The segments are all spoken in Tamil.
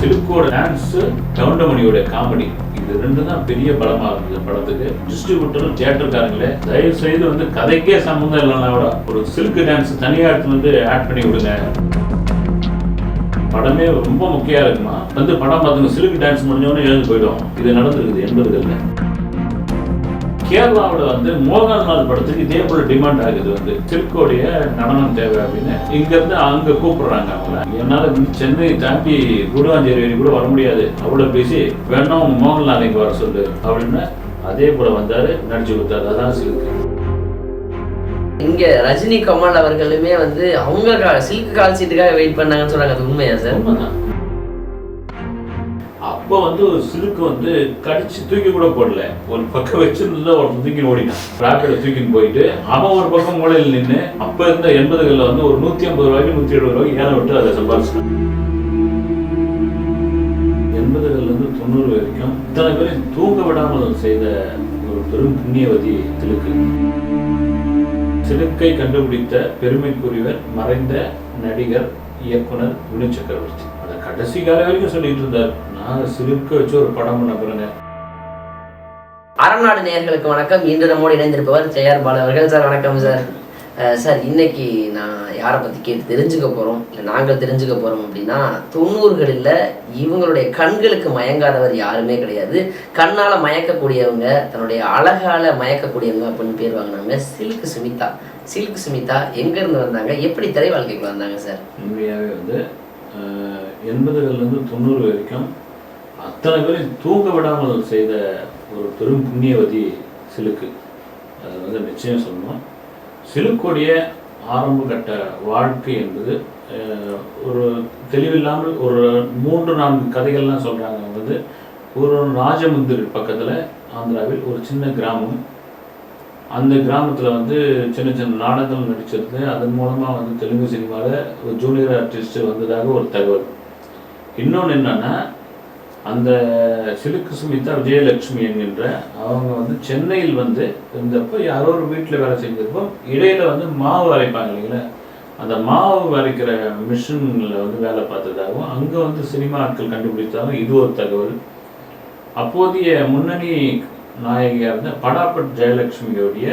சிலுக்கோட டான்ஸ் கவுண்டமணியோட காமெடி இது ரெண்டு தான் பெரிய பலமா இருந்தது படத்துக்கு. டிஸ்ட்ரிபியூட்டரும் தியேட்டருக்காரங்களே தயவு செய்து வந்து கதைக்கே சம்மந்தம் இல்லைன்னா கூட ஒரு சில்க் டான்ஸ் தனியாக எடுத்து வந்து ஆட் பண்ணி விடுங்க. படமே ரொம்ப முக்கியம் இருக்குமா? வந்து படம் பார்த்துங்க சில்க் டான்ஸ் முடிஞ்சோடனே எழுந்து போயிடும். இது நடந்திருக்குது எண்பதுகளில். கேரளாவில் வந்து மோகன்லால் படத்துக்கு இதே போல டிமாண்ட் ஆகுது வந்து. சில்கோடைய நடனம் தேவை அப்படின்னு. இங்க இருந்து அங்க கூப்பிடுறாங்க அவங்கள. என்னால சென்னை தாண்டி குடுவாஞ்சேரி வரைக்கும் கூட வர முடியாது. அவ்வளவு பேசி வேணா உங்க மோகன்லால் இங்க வர சொல்லு அப்படின்னு அதே போல வந்தாரு நடிச்சு கொடுத்தாரு. அதான் சில்க். இங்க ரஜினி கமல் அவர்களுமே வந்து அவங்க சில்க் கால் சீட்டுக்காக வெயிட் பண்ணாங்கன்னு சொல்றாங்க அது உண்மையா சார் உண்மைதான். அப்போ வந்து ஒரு சிலுக்கு வந்து கடிச்சு தூக்கி கூட போடல. ஒரு பக்கம் வச்சிருந்தா ஒருத்தன் தூக்கி ஓடினான் ராக்கெட் தூக்கின்னு போயிட்டு அவன் ஒரு பக்கம் மூலையில் நின்று அப்ப இருந்த எண்பதுகளில் வந்து ஒரு நூத்தி ஐம்பது ரூபாய்க்கு நூத்தி எழுபது ரூபாய்க்கு ஏழை விட்டு அதை சம்பாதிச்சான் எண்பதுகள்ல இருந்து தொண்ணூறு வரைக்கும் இத்தனை பேரையும் தூங்க விடாமல் செய்த ஒரு பெரும் புண்ணியவதி திலுக்கு. சிலுக்கை கண்டுபிடித்த பெருமைக்குரியவர் மறைந்த நடிகர் இயக்குனர் வினு சக்கரவர்த்தி. அதை கடைசி கால வரைக்கும் சொல்லிட்டு இருந்தார். நான் சிலுக்க வச்சு ஒரு படம் பண்ண பாருங்க அறநாடு நேயர்களுக்கு வணக்கம். இன்று நம்மோடு இணைந்திருப்பவர் ஜெயார் பாலு அவர்கள். சார் வணக்கம் சார். சார் இன்னைக்கு நான் யாரை பற்றி கேட்டு தெரிஞ்சுக்க போகிறோம் இல்லை நாங்கள் தெரிஞ்சுக்க போகிறோம் அப்படின்னா தொண்ணூறுகளில் இவங்களுடைய கண்களுக்கு மயங்காதவர் யாருமே கிடையாது. கண்ணால் மயக்கக்கூடியவங்க தன்னுடைய அழகால மயக்கக்கூடியவங்க அப்படின்னு பேர் வாங்கினாங்க சில்க் சுமிதா. சில்க் சுமிதா எங்கேருந்து வந்தாங்க? எப்படி திரை வாழ்க்கைக்கு வந்தாங்க சார்? உண்மையாகவே வந்து எண்பதுகள்லேருந்து தொண்ணூறு வரைக்கும் அத்தனை பேரையும் தூங்க விடாமல் செய்த ஒரு பெரும் புண்ணியவதி சிலுக்கு. அது வந்து நிச்சயம் சொல்லணும். சிலுக்குடைய ஆரம்ப கட்ட வாழ்க்கை என்பது ஒரு தெளிவில்லாமல் ஒரு மூன்று நான்கு கதைகள்லாம் சொல்கிறாங்க வந்து ஒரு ராஜமுந்திரி பக்கத்தில் ஆந்திராவில் ஒரு சின்ன கிராமம். அந்த கிராமத்தில் வந்து சின்ன சின்ன நாடகங்கள் நடிச்சிருந்து அதன் மூலமாக வந்து தெலுங்கு சினிமாவில் ஒரு ஜூனியர் ஆர்டிஸ்ட் வந்ததாக ஒரு தகவல். இன்னொன்று என்னன்னா அந்த சிலுக்கு சுமிதா விஜயலட்சுமி என்கின்ற அவங்க வந்து சென்னையில் வந்து இருந்தப்போ யாரோ ஒரு வீட்டில் வேலை செஞ்சிருப்போ இடையில வந்து மாவு அரைப்பாங்க இல்லைங்களா? அந்த மாவு வரைக்கிற மிஷினில் வந்து வேலை பார்த்ததாகவும் அங்கே வந்து சினிமா ஆட்கள் கண்டுபிடித்தாலும் இது ஒரு தகவல். அப்போதைய முன்னணி நாயகியாக இருந்த படாபட் ஜெயலட்சுமியோடைய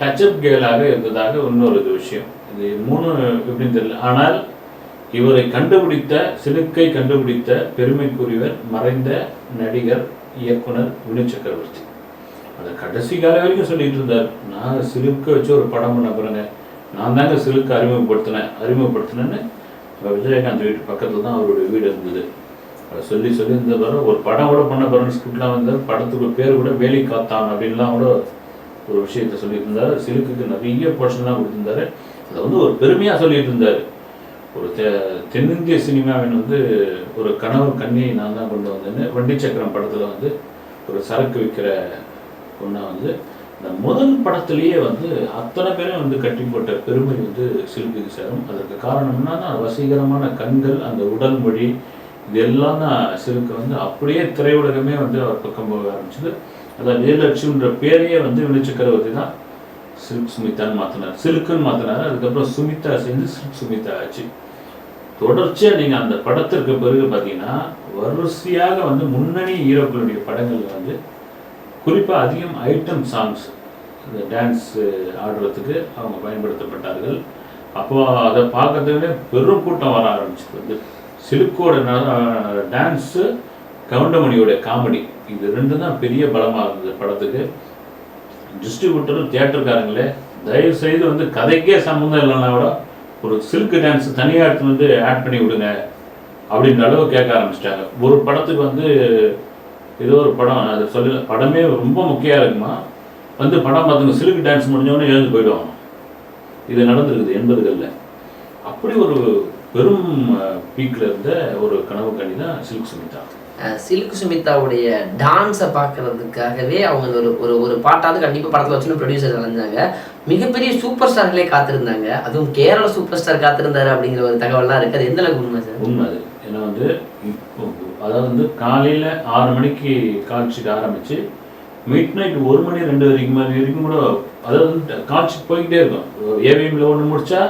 டச்சப் கேலாக இருந்ததாக இன்னொரு இது விஷயம். இது மூணு எப்படின்னு தெரியல. ஆனால் இவரை கண்டுபிடித்த சிலுக்கை கண்டுபிடித்த பெருமைக்குரியவர் மறைந்த நடிகர் இயக்குனர் வினு சக்கரவர்த்தி. அதை கடைசி கால வரைக்கும் சொல்லிட்டு இருந்தார். நான் சிலுக்கை வச்சு ஒரு படம் பண்ண பாருங்க நான் தாங்க சிலுக்கை அறிமுகப்படுத்தினேன். அறிமுகப்படுத்தினேன்னு விஜயகாந்த் வீட்டு பக்கத்தில் தான் அவருடைய வீடு இருந்தது. சொல்லி சொல்லி இந்த பிறகு ஒரு படம் கூட பண்ண பிறகு ஸ்கிரிப்ட்லாம் வந்து படத்துக்கு பேர் கூட வேலி காத்தான் அப்படின்லாம் கூட ஒரு விஷயத்த சொல்லிட்டு இருந்தாரு சிலுக்குக்கு நிறைய போர்ஷன்லாம் கொடுத்துருந்தாரு. அதை வந்து ஒரு பெருமையாக சொல்லிட்டு இருந்தாரு ஒரு தெ தென்னிந்திய சினிமாவின் வந்து ஒரு கணவர் கண்ணியை நான் தான் கொண்டு வந்தேன்னு வண்டி சக்கரம் படத்தில் வந்து ஒரு சரக்கு விற்கிற பொண்ணை வந்து இந்த முதல் படத்திலேயே வந்து அத்தனை பேரும் வந்து கட்டி போட்ட பெருமை வந்து சிலுக்குக்கு சேரும். அதற்கு காரணம்னா அந்த வசீகரமான கண்கள் அந்த உடல் மொழி இது எல்லாம் தான் சிலுக்கு வந்து அப்படியே திரையுலகமே வந்து அவர் பக்கம் போக ஆரம்பிச்சது. அதான் விஜயலட்சுமின்ற பேரையே வந்து வினு சக்கரவர்த்தி தான் சில்க் சுமிதான்னு மாத்தினார். சிலுக்குன்னு மாத்தினாரு. அதுக்கப்புறம் சுமிதா சேர்ந்து சில்க் சுமிதா ஆச்சு. தொடர்ச்சியா நீங்க அந்த படத்திற்கு பிறகு பார்த்தீங்கன்னா வரிசையாக வந்து முன்னணி ஹீரோக்களுடைய படங்கள் வந்து குறிப்பா அதிகம் ஐட்டம் சாங்ஸ் இந்த டான்ஸ் ஆடுறதுக்கு அவங்க பயன்படுத்தப்பட்டார்கள். அப்போ அதை பார்க்கறதுக்குன்னே பெரும் கூட்டம் வர ஆரம்பிச்சது வந்து. சிலுக்கோட டான்ஸு கவுண்டமணியோட காமெடி இது ரெண்டு தான் பெரிய பலமாக இருந்தது படத்துக்கு. டிஸ்ட்ரிபியூட்டரும் தியேட்டருக்காரங்களே தயவு செய்து வந்து கதைக்கே சம்மந்தம் இல்லைன்னா கூட ஒரு சில்க் டான்ஸ் தனியாக எடுத்து வந்து ஆட் பண்ணி விடுங்க அப்படின்ற அளவு கேட்க ஆரம்பிச்சிட்டாங்க. ஒரு படத்துக்கு வந்து ஏதோ ஒரு படம் அது சொல்ல படமே ரொம்ப முக்கியம் இருக்குமா? வந்து படம் பார்த்துங்க சில்க் டான்ஸ் முடிஞ்சவொடனே எழுந்து போயிடுவாங்க. இது நடந்திருக்குது எண்பதுகளில். அப்படி ஒரு பெரும் பீக்கில் இருந்த ஒரு கனவு கண்ணி தான் சில்க் சுமிதா. சில்க் சுமிதாவுடைய டான்ஸை பார்க்கறதுக்காகவே அவங்க ஒரு ஒரு ஒரு பாட்டாவது கண்டிப்பாக படத்தில் வச்சுன்னு ப்ரொடியூசர் அலைஞ்சாங்க மிகப்பெரிய சூப்பர் ஸ்டார்களே காத்திருந்தாங்க. அதுவும் கேரள சூப்பர் ஸ்டார் காத்திருந்தாரு அப்படிங்கிற ஒரு தகவல்லாம் இருக்கு. அது எந்த அளவுக்கு உண்மை சார்? உண்மை அது. ஏன்னா வந்து இப்போ அதாவது வந்து காலையில் ஆறு மணிக்கு காட்சிக்கு ஆரம்பிச்சு மிட் நைட் ஒரு மணி ரெண்டு வரைக்கும் வரைக்கும் கூட அதாவது வந்து காட்சி போய்கிட்டே இருக்கும். ஏவிஎம்ல ஒன்று முடிச்சா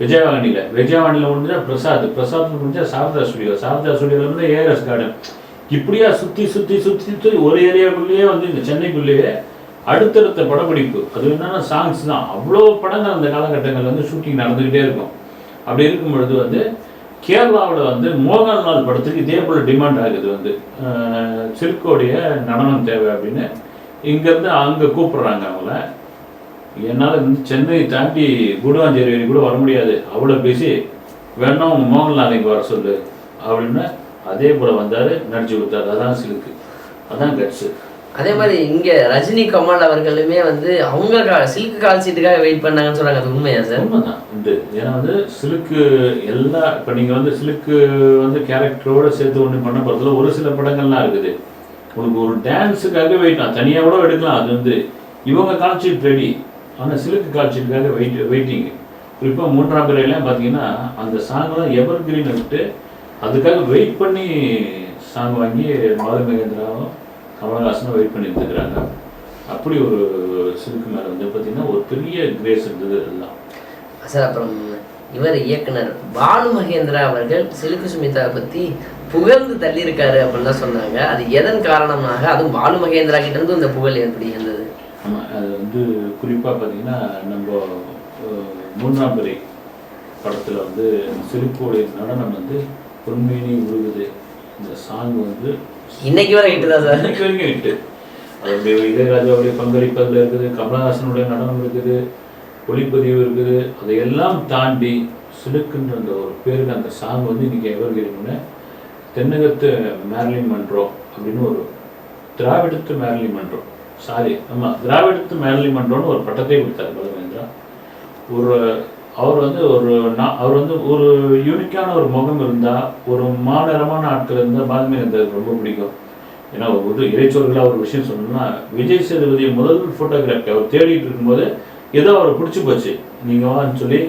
விஜயவாணியில் விஜயவாணியில் முடிஞ்சா பிரசாத் பிரசாத் முடிஞ்சா சாரதா ஸ்டுடியோ. சாரதா ஸ்டுடியோவில் வந்து ஏஆர்எஸ் கார்டன் இப்படியா சுற்றி சுற்றி சுற்றி சுற்றி ஒரு ஏரியாக்குள்ளேயே வந்து இந்த சென்னைக்குள்ளேயே அடுத்தடுத்த படப்பிடிப்பு. அது என்னன்னா சாங்ஸ் தான். அவ்வளோ படங்கள் அந்த காலகட்டங்களில் வந்து ஷூட்டிங் நடந்துக்கிட்டே இருக்கும். அப்படி இருக்கும் பொழுது வந்து கேரளாவில் வந்து மோகன்லால் படத்துக்கு இதே போல் டிமாண்ட் ஆகுது வந்து. அஹ் சில்கோடைய நடனம் தேவை அப்படின்னு. இங்கேருந்து அங்கே கூப்பிடுறாங்க அவங்கள. என்னால் வந்து சென்னை தாண்டி குடுவாஞ்சேரி வரைக்கும் கூட வர முடியாது. அவ்வளோ பிஸி வேணா உங்க மோகன்லால் இங்கே வர சொல்லு. அப்படின்னு அதே போல் வந்தார் நடிச்சு கொடுத்தாரு. அதான் சிலுக்கு அதான் கட்ஸு அதே மாதிரி இங்க ரஜினி கமல் அவர்களுமே வந்து அவங்க கா- சில்க் கால் சீட்டுக்காக வெயிட் பண்ணாங்கன்னு சொல்றாங்க. அது உண்மையா சார் உண்மைதான். உண்டு. ஏன்னா வந்து சிலுக்கு எல்லா இப்போ நீங்கள் வந்து சிலுக்கு வந்து கேரக்டரோட சேர்த்து ஒன்று பண்ண போகிறதுல ஒரு சில படங்கள்லாம் இருக்குது. உங்களுக்கு ஒரு டான்ஸுக்காக வெயிட் நான் தனியாக கூட எடுக்கலாம். அது வந்து இவங்க கால்ஷீட் ரெடி ஆனால் சிலுக்கு காட்சிக்காக வெயிட் வெயிட்டிங் குறிப்பாக மூன்றாம் பிறையெல்லாம் பார்த்தீங்கன்னா அந்த சாங்கெல்லாம் எவர் கிரீனை விட்டு அதுக்காக வெயிட் பண்ணி சாங் வாங்கி பாலு மகேந்திராவும் கமலஹாசனும் வெயிட் பண்ணி இருந்துக்கிறாங்க அப்படி ஒரு சிலுக்கு மேலே வந்து பார்த்தீங்கன்னா ஒரு பெரிய கிரேஸ் இருந்தது எல்லாம். சார் அப்புறம் இவர் இயக்குனர் பாலு மகேந்திரா அவர்கள் சிலுக்கு சுமிதா பற்றி புகழ்ந்து தள்ளியிருக்காரு அப்படின்னு தான் சொன்னாங்க. அது எதன் காரணமாக? அதுவும் பாலு மகேந்திரா கிட்ட இருந்து இந்த புகழ் எப்படி இருந்தது? வந்து குறிப்பாக பார்த்தீங்கன்னா நம்ம மூன்றாம் பிறை படத்தில் வந்து சிலுக்கோடைய நடனம் வந்து பொன்மேனி உருகுது இந்த சாங் வந்து இன்னைக்கு வரை ஹிட் தான் சார். இன்னைக்கு வரைக்கும் ஹிட்டு அதோடைய இளையராஜாவுடைய பங்களிப்பு அதில் இருக்குது கமலஹாசனுடைய நடனம் இருக்குது ஒளிப்பதிவு இருக்குது. அதையெல்லாம் தாண்டி சிலுக்குன்ற அந்த ஒரு பேருக்கு அந்த சாங் வந்து இன்னைக்கு எவர் கேட்கணும்னு தென்னகத்து மேர்லின் மன்றோ அப்படின்னு ஒரு திராவிடத்து மேர்லின் மன்றம் சாரி ஆமாம் திராவிடத்து மேர்லின் மன்றம்னு ஒரு பட்டத்தை கொடுத்தார் பலவேந்திரா. ஒரு அவர் வந்து ஒரு நான் அவர் வந்து ஒரு யூனிக்கான ஒரு முகம் இருந்தால் ஒரு மாநிலமான ஆட்கள் இருந்தால் பாலமேந்திரருக்கு ரொம்ப பிடிக்கும். ஏன்னா ஒரு இறைச்சொர்களாக ஒரு விஷயம் சொன்னோம்னா விஜய் சேதுபதி முதல் ஃபோட்டோகிராஃபி அவர் தேடிட்டு இருக்கும்போது ஏதோ அவரை பிடிச்சி போச்சு. நீங்கள் வான்னு சொல்லி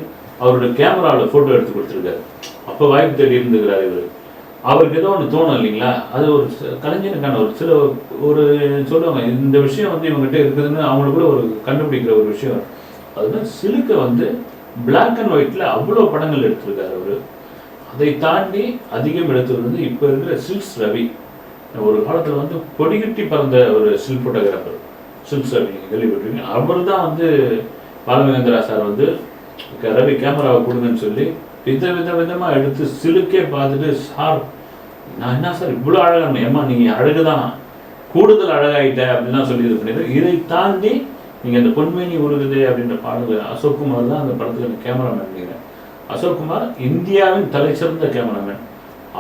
அவரோட கேமராவில் ஃபோட்டோ எடுத்து கொடுத்துருக்காரு. அப்போ வாய்ப்பு தேடி இருந்துக்கிறார் இவர். அவருக்கு ஏதோ ஒன்று தோணும் இல்லைங்களா? அது ஒரு கலைஞனுக்கான ஒரு சில ஒரு சொல்லுவாங்க இந்த விஷயம் வந்து இவங்ககிட்ட இருக்குதுன்னு அவங்களுக்கு கூட ஒரு கண்டுபிடிக்கிற ஒரு விஷயம். அதுதான் சிலுக்க வந்து பிளாக் அண்ட் ஒயிட்ல அவ்வளோ படங்கள் எடுத்திருக்காரு அவர். அதை தாண்டி அதிகம் எடுத்தது வந்து இப்போ இருக்கிற சில்க்ஸ் ரவி. ஒரு காலத்தில் வந்து கொடிகட்டி பறந்த ஒரு சில் ஃபோட்டோகிராஃபர் சில்க்ஸ் ரவி நீங்கள் கேள்விப்பட்டிருக்கீங்க அவர் தான் வந்து பாலமகேந்திரா சார் வந்து "க- ரவி கேமராவை கொடுங்கன்னு சொல்லி வித வித விதமாக எடுத்து சிலுக்கே பார்த்துட்டு சார் நான் என்ன சார் இவ்வளோ அழகான ஏம்மா நீங்கள் அழகு தான் கூடுதல் அழகாயிட்ட அப்படின்லாம் சொல்லி இது பண்ணிடு இதை தாண்டி நீங்கள் அந்த பொன்மேனி உருகுது அப்படின்ற பாடல் அசோக் குமார் தான் அந்த படத்துக்கு கேமராமேன் நினைக்கிறேன் அசோக் குமார் இந்தியாவின் தலைசிறந்த கேமராமேன்.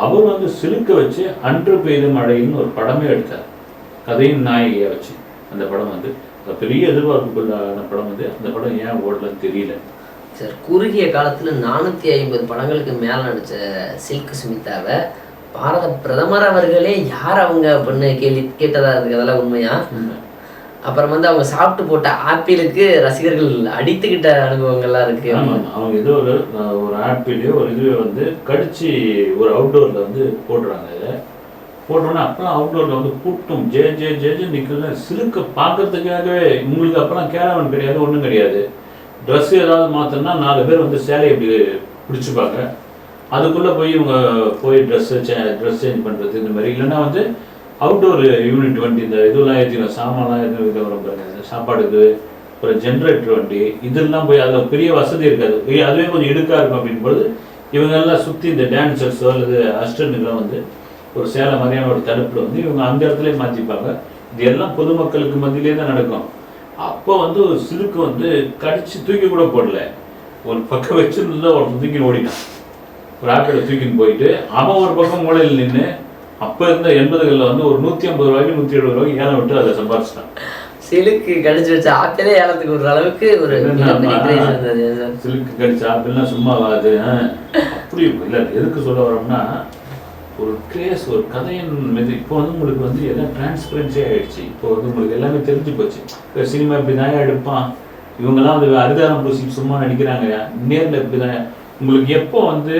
அவர் வந்து சிலுக்க வச்சு அன்று பெய்த மழைன்னு ஒரு படமே எடுத்தார். கதையின் நாயகியை வச்சு. அந்த படம் வந்து பெரிய எதிர்பார்ப்புக்குள்ளான படம் வந்து அந்த படம் ஏன் ஓடலன்னு தெரியல. சார் குறுகிய காலத்துல நானூத்தி ஐம்பது படங்களுக்கு மேல நடிச்ச சில்க் சுமிதாவை பாரத பிரதமர் அவர்களே யார் அவங்க அப்படின்னு கேள்வி கேட்டதா இருக்கு அதெல்லாம் உண்மையா? அப்புறம் வந்து அவங்க சாப்பிட்டு போட்ட ஆப்பிளுக்கு ரசிகர்கள் அடித்துக்கிட்ட அனுபவங்கள்லாம் இருக்கு. அவங்க ஏதோ ஒரு ஒரு ஆப்பிளையோ ஒரு இதுவே வந்து கடிச்சு ஒரு அவுட்டோர்ல வந்து போடுறாங்க இதை. போட்டோன்னே அப்பெல்லாம் அவுட்டோர்ல வந்து கூட்டம் ஜே ஜே ஜே ஜே நிற்கிறது சிலுக்க பார்க்கறதுக்காகவே உங்களுக்கு அப்பெல்லாம் கேரவன் கிடையாது ஒன்றும் கிடையாது. ட்ரெஸ் ஏதாவது மாத்தணும்னா நாலு பேர் வந்து சேலையை இப்படி பிடிச்சிப்பாங்க. அதுக்குள்ளே போய் இவங்க போய் ட்ரெஸ்ஸு சே ட்ரெஸ் சேஞ்ச் பண்ணுறது இந்த மாதிரி. இல்லைன்னா வந்து அவுட்டோர் யூனிட் வண்டி இந்த இதெல்லாம் ஏற்றிடும் சாமான்லாம் ஏற்றி வரும் பாருங்க. சாப்பாடுக்கு அப்புறம் ஜென்ரேட்டர் வண்டி இதெல்லாம் போய் அதில் பெரிய வசதி இருக்காது. அதுவே கொஞ்சம் இடுக்காக இருக்கும் அப்படின்போது இவங்க எல்லாம் சுற்றி இந்த டான்சர்ஸோ அல்லது அஸ்டன்ட்லாம் வந்து ஒரு சேலை மாதிரியான ஒரு தடுப்பில் வந்து இவங்க அந்த இடத்துல மாற்றிப்பாங்க இது எல்லாம் பொதுமக்களுக்கு மத்தியிலே தான் நடக்கும். அப்போ வந்து ஒரு சிலுக்கு வந்து கடிச்சு தூக்கி கூட போடல. ஒரு பக்கம் வச்சிருந்தா ஒருத்தன் தூக்கி ஓடிட்டான். ஒரு ஆப்பிளை தூக்கின்னு போயிட்டு அவன் ஒரு பக்கம் மூலையில் நின்று அப்போ இருந்த எண்பதுகளில் வந்து ஒரு நூற்றி ஐம்பது ரூபாய்க்கு நூற்றி எழுபது ரூபாய்க்கு ஏலம் விட்டு அதை சம்பாதிச்சிட்டான் சிலுக்கு கடிச்சு வச்ச ஆப்பிளே ஏலத்துக்கு ஒரு அளவுக்கு ஒரு சிலுக்கு கடிச்ச ஆப்பிள்லாம் சும்மா வாது அப்படி இல்லை எதுக்கு சொல்ல வரோம்னா ஒரு கிரேஸ் ஒரு கதையின் மீது இப்போ வந்து உங்களுக்கு வந்து எல்லாம் டிரான்ஸ்பரன்சியாக ஆயிடுச்சு. இப்போ வந்து உங்களுக்கு எல்லாமே தெரிஞ்சு போச்சு. இப்போ சினிமா இப்படி தான் எடுப்பான். இவங்கெல்லாம் அது அரிதாரம் பூசி சும்மா நடிக்கிறாங்க. நேரில் இப்படி தான். உங்களுக்கு எப்போ வந்து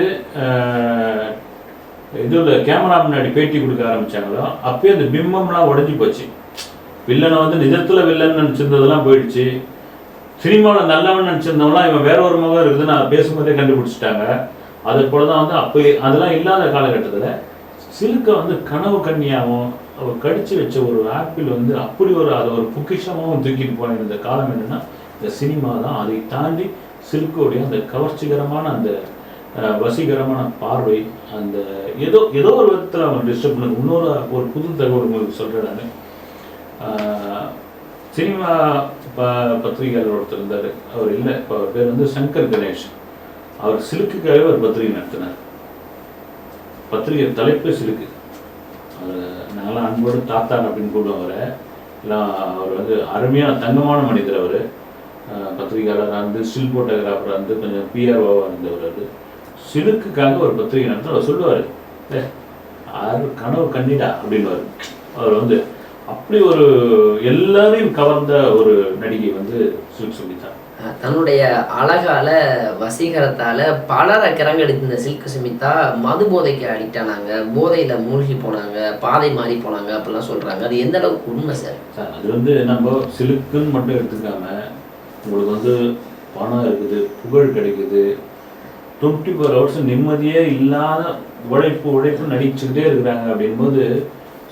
இது இதுல கேமரா முன்னாடி பேட்டி கொடுக்க ஆரம்பிச்சாங்களோ அப்பயே அந்த பிம்பம்லாம் உடஞ்சி போச்சு. வில்லனை வந்து நிஜத்தில் வில்லன் நினச்சிருந்ததெல்லாம் போயிடுச்சு. சினிமாவில் நல்லவன் நினச்சிருந்தவங்களாம் இவன் வேற ஒரு முகம் இருக்குதுன்னு நான் பேசும்போதே கண்டுபிடிச்சிட்டாங்க. அது போல தான் வந்து அப்போ அதெல்லாம் இல்லாத காலகட்டத்தில் சிலுக்கை வந்து கனவு கன்னியாகவும் அவர் கடிச்சு வச்ச ஒரு ஆப்பிள் வந்து அப்படி ஒரு அது ஒரு பொக்கிஷமாகவும் தூக்கிட்டு போன இந்த காலம் என்னென்னா இந்த சினிமா தான். அதை தாண்டி சிலுக்கோடைய அந்த கவர்ச்சிகரமான அந்த வசீகரமான பார்வை அந்த ஏதோ ஏதோ ஒரு விதத்தில் அவங்க டிஸ்டர்ப் பண்ணது. இன்னொரு ஒரு புது தகவல் உங்களுக்கு சொல்கிறேன் நான். சினிமா ப பத்திரிகையாளர் ஒருத்தர் இருந்தார். அவர் இல்லை இப்போ அவர் பேர் வந்து சங்கர் கணேஷ். அவர் சிலுக்குக்காகவே ஒரு பத்திரிகை நடத்தினார். பத்திரிகை தலைப்பே சிலுக்கு அவர் நாங்களாம் அன்போடு தாத்தான் அப்படின்னு கூப்பிடுவோம் அவரை. எல்லாம் அவர் வந்து அருமையான தங்கமான மனிதர் அவர். பத்திரிகையாளராக இருந்து ஸ்டில் ஃபோட்டோகிராஃபராக இருந்து கொஞ்சம் பிஆர்ஓவாக இருந்தவர் அவர். சிலுக்குக்காக ஒரு பத்திரிகை நடத்த அவர் சொல்லுவார் ஏ யாரு கனவு கண்ணிடா அப்படின்னுவார். அவர் வந்து அப்படி ஒரு எல்லாரையும் கவர்ந்த ஒரு நடிகை வந்து சில்க் சுமிதா தன்னுடைய அழகால வசீகரத்தால பலரை கிறங்கெடுத்த இந்த சில்க் சுமிதா மது போதைக்கு அடிக்ட் ஆனாங்க. போதையில மூழ்கி போனாங்க. பாதை மாறி போனாங்க அப்படிலாம் சொல்றாங்க. அது எந்த அளவுக்கு உண்மை சார்? சார் அது வந்து நம்ம சிலுக்குன்னு மட்டும் எடுத்துக்காம உங்களுக்கு வந்து பணம் இருக்குது புகழ் கிடைக்குது. டுவெண்ட்டி ஃபோர் ஹவர்ஸ் நிம்மதியே இல்லாத உழைப்பு உழைப்பு நடிச்சுக்கிட்டே இருக்கிறாங்க அப்படின்போது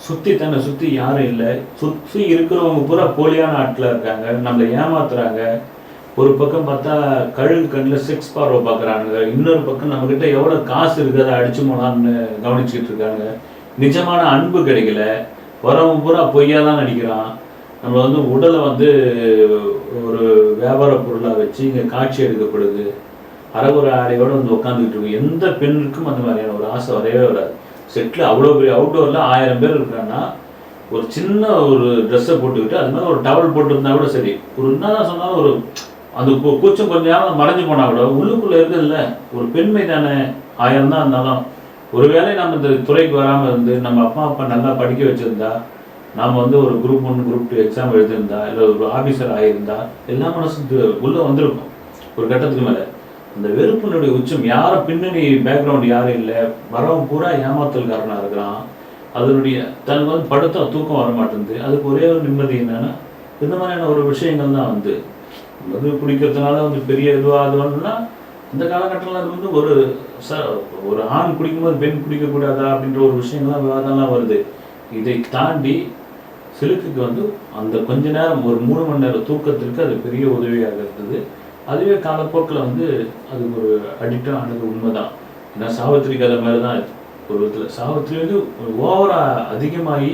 சுற்றி தன்னை சுற்றி யாரும் இல்லை. சுற்றி இருக்கிறவங்க பூரா போலியான ஆட்டில் இருக்காங்க. நம்மளை ஏமாத்துறாங்க. ஒரு பக்கம் பார்த்தா கழுகு கண்ணில் செக்ஸ் பார்வை பார்க்குறாங்க இன்னொரு பக்கம் நம்மக்கிட்ட எவ்வளோ காசு இருக்குது அதை அடிச்சு போனான்னு கவனிச்சுக்கிட்டு இருக்காங்க நிஜமான அன்பு கிடைக்கல. வரவன் பூரா பொய்யா தான் நடிக்கிறான். நம்ம வந்து உடலை வந்து ஒரு வியாபார பொருளாக வச்சு இங்கே காட்சி எடுக்கப்படுது. அறகுற ஆடையோடு வந்து உட்காந்துக்கிட்டு இருக்கும். எந்த பெண்ணுக்கும் அந்த மாதிரியான ஒரு ஆசை வரவே வராது. செட்டில் அவ்வளோ பெரிய அவுட்டோரில் ஆயிரம் பேர் இருக்காங்கன்னா ஒரு சின்ன ஒரு ட்ரெஸ்ஸை போட்டுக்கிட்டு அது மாதிரி ஒரு டவல் போட்டிருந்தா கூட சரி. ஒரு என்னதான் சொன்னாலும் ஒரு அந்த கூ- கூச்சம் கொஞ்சம் மறைஞ்சு போனா கூட உள்ளுக்குள்ள இருக்குதுல்ல ஒரு பெண்மை தானே. ஆயிரம் தான் இருந்தாலும் ஒருவேளை நம்ம இந்த துறைக்கு வராமல் இருந்து நம்ம அப்பா அப்பா நல்லா படிக்க வச்சுருந்தா நாம் வந்து ஒரு group one group two exam எழுதியிருந்தா இல்லை ஒரு ஆஃபீஸர் ஆகியிருந்தா எல்லா மனசும் உள்ளே வந்திருக்கும். ஒரு கட்டத்துக்கு மேலே. அந்த வெறுப்பினுடைய உச்சம் யாரை பின்னணி பேக்ரவுண்ட் யாரும் இல்லை? வரவன் பூரா ஏமாத்தல்காரனாக இருக்கிறான். அதனுடைய தனக்கு வந்து படுத்தா தூக்கம் வர மாட்டேங்குது அதுக்கு ஒரே ஒரு நிம்மதி என்னன்னா இந்த மாதிரியான ஒரு விஷயங்கள் தான் வந்து. மது குடிக்கிறதுனால வந்து பெரிய இதுவாக அதுவானா இந்த காலகட்டத்தில் அது வந்து ஒரு ச ஒரு ஆண் குடிக்கும்போது பெண் குடிக்கக்கூடாதா அப்படின்ற ஒரு விஷயங்கள்லாம் விவாதம்லாம் வருது. இதை தாண்டி சிலுக்குக்கு வந்து அந்த கொஞ்ச நேரம் ஒரு மூணு மணி நேரம் தூக்கத்திற்கு அது பெரிய உதவியாக இருந்தது. அதுவே காலப்போக்கில் வந்து அது ஒரு அடிக்டாக ஆனது உண்மைதான். ஏன்னா சாவித்திரி கதை மாதிரி தான் ஒரு விதத்தில் சாவித்திரி வந்து ஓவரா அதிகமாகி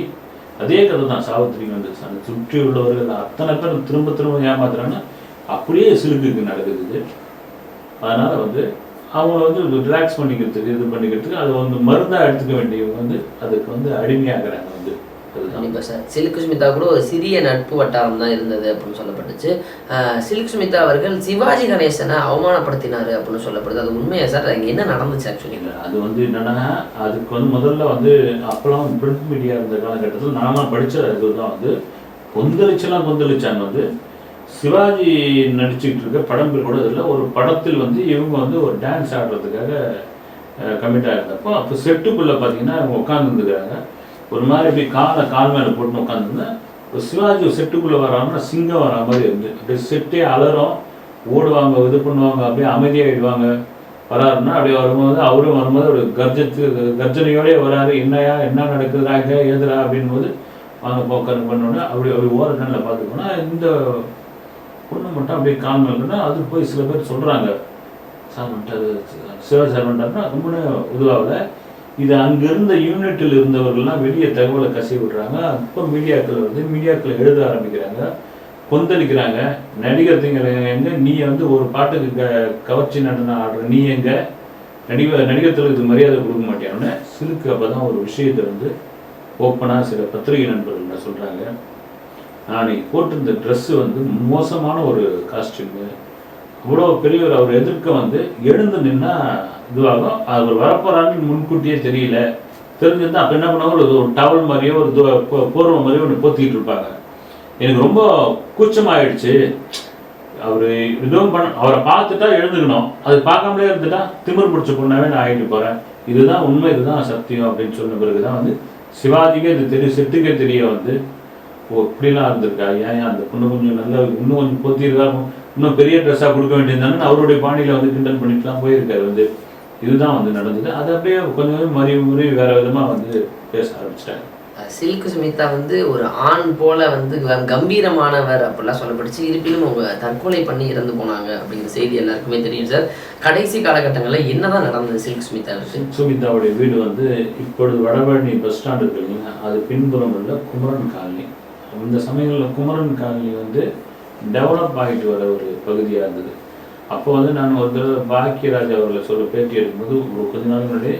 அதே கதை தான் சாவித்திரி வந்து அந்த சுற்றி உள்ளவர்கள் அத்தனை பேர் திரும்ப திரும்ப ஏமாத்துறாங்கன்னா அப்படியே சிலுக்குக்கு நடக்குது. அதனால் வந்து அவங்கள வந்து ரிலாக்ஸ் பண்ணிக்கிறதுக்கு இது பண்ணிக்கிறதுக்கு அதை வந்து மருந்தாக எடுத்துக்க வேண்டியவங்க வந்து அதுக்கு வந்து அடிமையாகிறாங்க வந்து சார் சில்க் சுமிதா கூட ஒரு சிறிய நட்பு வட்டாரம் தான் இருந்தது அப்படின்னு சொல்லப்பட்டுச்சு. அஹ் சில்க் சுமிதா அவர்கள் சிவாஜி கணேசனை அவமானப்படுத்தினார் அப்படின்னு சொல்லப்படுது. அது உண்மையா சார்? அங்கே என்ன நடந்துச்சு ஆக்சுவலி அது வந்து என்னன்னா அதுக்கு வந்து முதல்ல வந்து அப்பெல்லாம் பிரிண்ட் மீடியா இருந்த காலகட்டத்தில் நானும் படித்த இதுதான் வந்து கொந்தளிச்செல்லாம் கொந்தளிச்சாங்க வந்து. சிவாஜி நடிச்சுக்கிட்டு இருக்க படம் கூட இதில் ஒரு படத்தில் வந்து இவங்க வந்து ஒரு டான்ஸ் ஆடுறதுக்காக கமிட் ஆகிருந்தப்போ அப்போ செட்டுக்குள்ளே பார்த்தீங்கன்னா இவங்க உட்காந்துருந்துக்கிறாங்க ஒரு மாதிரி இப்படி காலை கால் மேலே போட்டு உட்காந்துருந்தேன் ஒரு சிவாஜி செட்டுக்குள்ளே வராமல் சிங்கம் வரா மாதிரி இருந்து அப்படியே செட்டே அலறும் ஓடுவாங்க இது பண்ணுவாங்க அப்படியே அமைதியாகிடுவாங்க வராருன்னா அப்படியே வரும்போது அவரும் வரும்போது ஒரு கர்ஜத்து கர்ஜனையோடய வராரு என்னையா என்ன நடக்குதுடா இங்கே ஏதுடா அப்படின்போது வாங்க போக்கர் பண்ணோன்னே அப்படி அப்படி ஓர நல்ல பார்த்துக்கோன்னா இந்த பொண்ணு மட்டும் அப்படியே காணலன்னா அது போய் சில பேர் சொல்கிறாங்க சார் அது சிவா சார் வந்துட்டாருன்னா ரொம்ப இதுவாகலை. இது அங்கிருந்த யூனிட்டில் இருந்தவர்கள்லாம் வெளியே தகவலை கசி விடுறாங்க அப்போ மீடியாக்கள் வந்து மீடியாக்கள் எழுத ஆரம்பிக்கிறாங்க. கொந்தளிக்கிறாங்க. நடிகர் திங்கள் எங்க? நீ வந்து ஒரு பாட்டுக்கு க கவர்ச்சி நடனம் ஆடுற நீ எங்க? நடிகர் நடிகர்களுக்கு இது மரியாதை கொடுக்க மாட்டேன்னு சிலுக்கு அப்பதான் ஒரு விஷயத்தை வந்து ஓப்பனாக சில பத்திரிகை நண்பர்கள் என்ன சொல்கிறாங்க நான் போட்டிருந்த ட்ரெஸ்ஸு வந்து மோசமான ஒரு காஸ்டியூமு இவ்வளோ பெரியவர் அவர் எதிர்க்க வந்து எழுந்து நின்னா இதுவாகும். அவர் வரப்போறான்னு முன்கூட்டியே தெரியல. தெரிஞ்சிருந்தா அப்போ என்ன பண்ணுவாங்க? ஒரு டவல் மாதிரியோ ஒரு து- போர்வை மாதிரியோ ஒன்று போத்திக்கிட்டு இருப்பாங்க. எனக்கு ரொம்ப கூச்சமாயிடுச்சு. அவர் இதுவும் பண்ண அவரை பார்த்துட்டா எழுந்துக்கணும். அது பார்க்காமலே இருந்துட்டா திமிர் பிடிச்ச பொண்ணாவே நான் ஆகிட்டு போறேன். இதுதான் உண்மை இதுதான் சத்தியம் அப்படின்னு சொன்ன பிறகுதான் வந்து சிவாஜிக்கே இது தெரிய செட்டுக்கே தெரிய வந்து ஓ இப்படிலாம் இருந்திருக்கா? ஏன் அந்த பொண்ணு கொஞ்சம் நல்லா இன்னும் கொஞ்சம் பொத்திருக்கா இன்னும் பெரிய ட்ரெஸ்ஸாக கொடுக்க வேண்டியதுதானே? அவருடைய பாணியில் வந்து கிண்டல் பண்ணிட்டுலாம் போயிருக்காரு. வந்து இதுதான் வந்து நடந்தது. அது அப்படியே கொஞ்சம் மறி முறி வேற விதமாக வந்து பேச ஆரம்பிச்சிட்டாங்க சில்க் சுமிதா வந்து ஒரு ஆண் போல வந்து கம்பீரமானவர் அப்படிலாம் சொல்லப்பட்டுச்சு. இருப்பினும் அவங்க தற்கொலை பண்ணி இறந்து போனாங்க அப்படிங்கிற செய்தி எல்லாருக்குமே தெரியும் சார். கடைசி காலகட்டங்களில் என்னதான் நடந்தது சில்க் சுமிதாவுக்கு சுமிதாவுடைய வீடு வந்து இப்பொழுது வடபழனி பஸ் ஸ்டாண்ட் இருக்கு இல்லைங்களா? அது பின்புறம் உள்ள குமரன் காலனி. அந்த சமயங்களில் குமரன் காலனி வந்து டெவலப் ஆகிட்டு வர ஒரு பகுதியாக இருந்தது. அப்போ வந்து நான் ஒரு தடவை பாக்கியராஜ் அவர்களை சொல்ல பேட்டி எடுக்கும்போது ஒரு கொஞ்ச நாள் முன்னாடி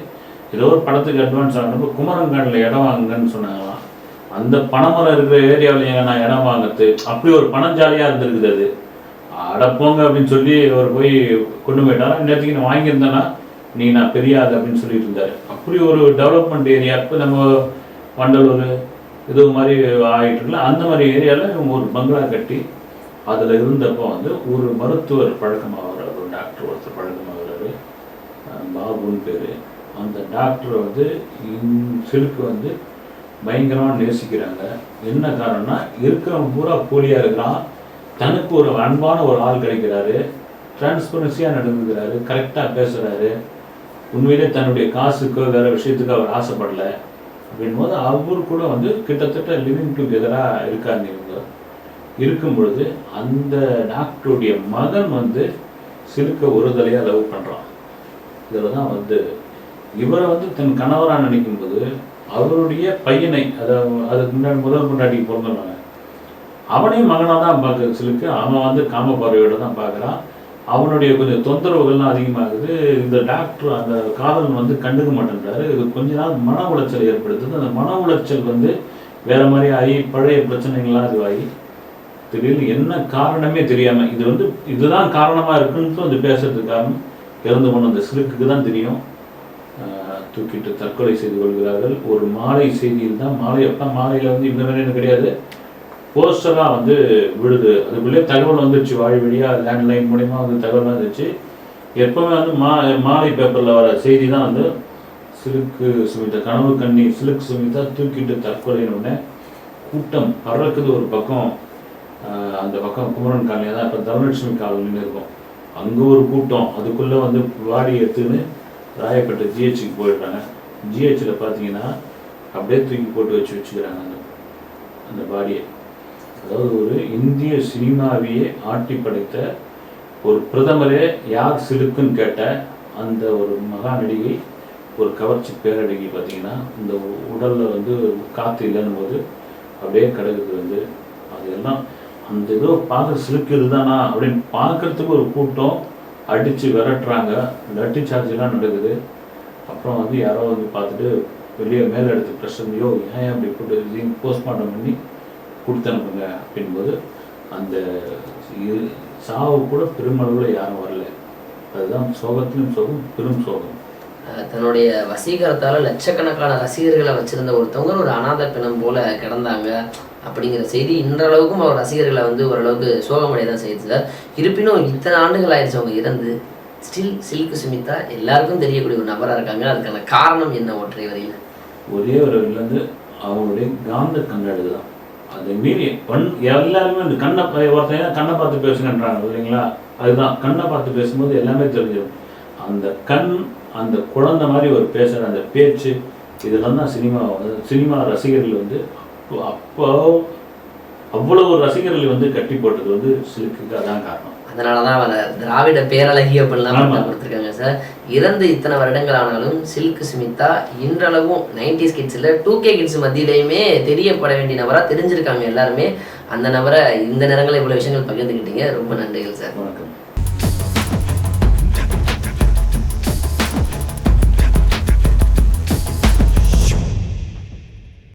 ஏதோ ஒரு படத்துக்கு அட்வான்ஸ் ஆனப்போ குமரன் இடம் வாங்குங்கன்னு சொன்னாங்களாம். அந்த பணமரம் இருக்கிற ஏரியாவில் எங்க நான் இடம் வாங்குறது? அப்படி ஒரு பணம் ஜாலியாக இருந்திருக்குது அது. அடப்போங்க அப்படின்னு சொல்லி அவர் போய் கொண்டு போயிட்டாரா. நேற்றுக்கு நான் வாங்கியிருந்தேன்னா நீ நான் பெரியாது அப்படின்னு சொல்லிட்டு இருந்தாரு. அப்படி ஒரு டெவலப்மெண்ட் ஏரியா இப்போ நம்ம வண்டலூர் இது மாதிரி ஆகிட்டு இருக்குல்ல அந்த மாதிரி ஏரியாவில் இவங்க ஒரு பங்களா கட்டி அதில் இருந்தப்போ வந்து ஒரு மருத்துவர் பழக்கமாகிறார் ஒரு டாக்டர் ஒருத்தர் பழக்கமாகிறாரு. பாபுன்னு பேர். அந்த டாக்டர் வந்து சிலுக்கு வந்து பயங்கரமாக நேசிக்கிறாங்க. என்ன காரணம்னா இருக்கிறவன் பூரா போலியாக இருக்கிறான். தனக்கு ஒரு அன்பான ஒரு ஆள் கிடைக்கிறாரு. டிரான்ஸ்பரன்சியாக நடந்துக்கிறாரு. கரெக்டாக பேசுகிறாரு உண்மையிலே தன்னுடைய காசுக்கோ வேறு விஷயத்துக்கு அவர் ஆசைப்படலை. அப்படின் போது அவர் கூட வந்து கிட்டத்தட்ட லிவிங் டுகெதராக இருக்காங்க இவங்க. இருக்கும் பொழுது அந்த டாக்டருடைய மகன் வந்து சிலுக்க ஒரு தலையாக லவ் பண்ணுறான் இதில் தான் வந்து இவரை வந்து தன் கணவராக நினைக்கும்போது அவருடைய பையனை அதாவது அதுக்கு முன்னாடி முதல் முன்னாடி பிறந்தவங்க அவனையும் மகனாக தான் பார்க்க சிலுக்கு. அவன் வந்து காம பார்வையோடு தான் பார்க்குறான். அவனுடைய கொஞ்சம் தொந்தரவுகள்லாம் அதிகமாகுது. இந்த டாக்டர் அந்த காதலன் வந்து கண்டுக்க மாட்டேன்றாரு. இது கொஞ்ச நாள் மன உளைச்சல் ஏற்படுத்துது. அந்த மன உளைச்சல் வந்து வேற மாதிரி ஆகி பழைய பிரச்சனைகள்லாம் இதுவாகி திடீர்னு என்ன காரணமே தெரியாம இது வந்து இதுதான் காரணமா இருக்குன்னு வந்து பேசுறதுக்கு காரணம் இறந்து போன அந்த சிலுக்குக்கு தான் தெரியும். தூக்கிட்டு தற்கொலை செய்து கொள்கிறார்கள். ஒரு மாலை செய்தியில் தான் மாலை அப்போ மாலையில வந்து இந்த மாதிரி கிடையாது. போஸ்டராக வந்து விடுது அதுக்குள்ளே தகவல் வந்துருச்சு வாழி வழியாக லேண்ட்லைன் மூலிமா வந்து தகவல் வந்துருச்சு. எப்பவுமே வந்து மா மாலை பேப்பரில் வர செய்தி தான் வந்து சிலுக்கு சுமிதா கனவு கண்ணி சிலுக்கு சுமிதா தூக்கிட்டு தற்கொலைன்னு உடனே கூட்டம் பறக்குது ஒரு பக்கம். அந்த பக்கம் குமரன் காலனி தான் இப்போ தனலட்சுமி காலனின்னு இருக்கும். அங்கே ஒரு கூட்டம் அதுக்குள்ளே வந்து வாடி எடுத்துன்னு ராயப்பேட்டை ஜிஹெச்சுக்கு போயிடுறாங்க. ஜிஹெச்சில் பார்த்தீங்கன்னா அப்படியே தூக்கி போட்டு வச்சு வச்சுக்கிறாங்க அந்த அந்த பாடியை. அதாவது ஒரு இந்திய சினிமாவையே ஆட்டி படைத்த ஒரு பிரதமரே யார் சிலுக்குன்னு கேட்ட அந்த ஒரு மகா நடிகை ஒரு கவர்ச்சி பேரடிக்கு பார்த்தீங்கன்னா இந்த உடலில் வந்து காற்று இல்லைன்னும் போது அப்படியே கிடக்குது வந்து அதெல்லாம் அந்த ஏதோ பார்க்க சிலுக்கு தானா அப்படின்னு பார்க்கறதுக்கு ஒரு கூட்டம் அடித்து விரட்டுறாங்க. லட்டி சார்ஜெலாம் நடக்குது. அப்புறம் வந்து யாரோ வந்து பார்த்துட்டு வெளியே மேலே எடுத்து ப்ரெஷர் ஏன் அப்படி போட்டு போஸ்ட்மார்ட்டம் பண்ணி கொடுத்து அனுப்புங்க. அப்படின்போது அந்த சாவு கூட பெருமளவில் யாரும் வரல. அதுதான் சோகத்திலும் சோகம் பெரும் சோகம். தன்னுடைய வசீகரத்தால் லட்சக்கணக்கான ரசிகர்களை வச்சிருந்த ஒருத்தவங்க ஒரு அனாதை பிணம் போல கிடந்தாங்க. அப்படிங்கிற செய்தி இன்றளவுக்கும் அவர் ரசிகர்களை வந்து ஓரளவுக்கு சோகமடைய தான் செய்யுது சார். இருப்பினும் இத்தனை ஆண்டுகள் ஆயிடுச்சு அவங்க இறந்து. ஸ்டில் சில்க் சுமிதா எல்லாருக்கும் தெரியக்கூடிய ஒரு நபராக இருக்காங்க. அதுக்கான காரணம் என்ன ஒற்றை வரையில்? ஒரே ஒரு வந்து அவங்களுடைய காந்த கண்ணாடு தான். அதை மீறி பண் எல்லாருமே அந்த கண்ணை பா- ஒருத்தன் கண்ணை பார்த்து பேசுங்கன்றாங்க இல்லைங்களா அதுதான். கண்ணை பார்த்து பேசும்போது எல்லாமே தெரிஞ்சிடும். அந்த கண் அந்த குழந்தை மாதிரி ஒரு பேசுகிற அந்த பேச்சு இதெல்லாம் தான் சினிமா சினிமா ரசிகர்கள் வந்து அப்போ அவ்வளவு ரசிகர்கள் வந்து கட்டி போட்டது வந்து சிலுக்குக்கு அதான் காரணம். அதனால தான் அவரை திராவிட பேரழகி. பட்டம் கொடுத்துருக்காங்க சார். இறந்து இத்தனை வருடங்கள் ஆனாலும் சில்க் சுமிதா இன்றளவும் நைன்டிஸ் கிட்ஸில் டூ கே கிட்ஸ் மத்தியிலையுமே தெரியப்பட வேண்டிய நபராக தெரிஞ்சிருக்காங்க எல்லாருமே. அந்த நபரை இந்த நேரங்களில் இவ்வளோ விஷயங்கள் பகிர்ந்துக்கிட்டீங்க ரொம்ப நன்றிகள் சார். வணக்கம்.